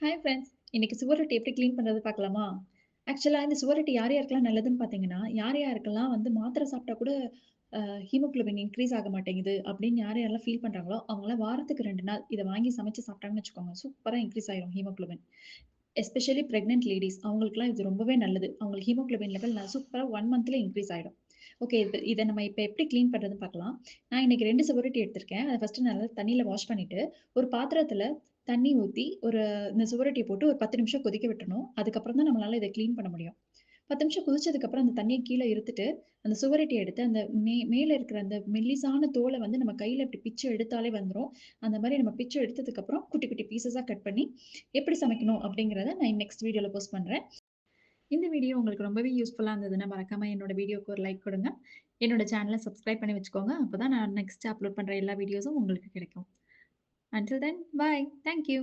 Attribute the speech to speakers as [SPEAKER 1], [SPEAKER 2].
[SPEAKER 1] Hi friends. இன்னைக்கு சுவரொட்டி எப்படி க்ளீன் பண்றது பார்க்கலாமா? ஆக்சுவலாக இந்த சுவரொட்டி யார் யாருக்கெல்லாம் நல்லதுன்னு பார்த்தீங்கன்னா, யார் யாருக்கெல்லாம் வந்து மாத்திரை சாப்பிட்டா கூட ஹீமோக்ளோபின் இன்க்ரீஸ் ஆக மாட்டேங்குது அப்படின்னு யார் யாரெல்லாம் ஃபீல் பண்ணுறாங்களோ அவங்களாம் வாரத்துக்கு ரெண்டு நாள் இதை வாங்கி சமைச்சு சாப்பிட்டாங்கன்னு வச்சுக்கோங்க, சூப்பராக இன்க்ரீஸ் ஆயிரும் ஹீமோக்ளோபின் எஸ்பெஷலி ப்ரெக்னென்ட் லேடிஸ் அவங்களுக்குலாம் இது ரொம்பவே நல்லது. அவங்களுக்கு ஹீமோக்ளோபின் லெவல் ந சூப்பரா 1 மந்த்லயே இன்கிரீஸ் ஓகே இது இதை நம்ம இப்போ எப்படி க்ளீன் பண்றதுன்னு பார்க்கலாம். நான் இன்னைக்கு ரெண்டு சுவரொட்டி எடுத்திருக்கேன். அதை ஃபர்ஸ்ட்டு நல்லா தண்ணியில் வாஷ் பண்ணிட்டு, ஒரு பாத்திரத்துல தண்ணி ஊற்றி ஒரு இந்த சுவரொட்டியை போட்டு ஒரு 10 நிமிஷம் கொதிக்க விட்டுறணும். அதுக்கப்புறம் தான் நம்மளால இதை க்ளீன் பண்ண முடியும். 10 நிமிஷம் குதிச்சதுக்கப்புறம் அந்த தண்ணியை கீழே இருத்துட்டு, அந்த சுவரட்டியை எடுத்து அந்த மே மேலே இருக்கிற அந்த மெல்லிசான தோலை வந்து நம்ம கையில் இப்படி பிச்சு எடுத்தாலே வந்துடும் அந்த மாதிரி நம்ம பிச்சு எடுத்ததுக்கப்புறம் குட்டி குட்டி பீசஸாக கட் பண்ணி, எப்படி சமைக்கணும் அப்படிங்கிறத நான் நெக்ஸ்ட் வீடியோவில் போஸ்ட் பண்ணுறேன் இந்த வீடியோ உங்களுக்கு ரொம்பவே யூஸ்ஃபுல்லாக இருந்ததுன்னா, மறக்காமல் என்னோட வீடியோக்கு ஒரு லைக் கொடுங்க என்னோட சேனலை சப்ஸ்கிரைப் பண்ணி வச்சுக்கோங்க. அப்போ தான் நான் நெக்ஸ்ட் அப்லோட் பண்ணுற எல்லா வீடியோஸும் உங்களுக்கு கிடைக்கும். Until then bye. Thank you.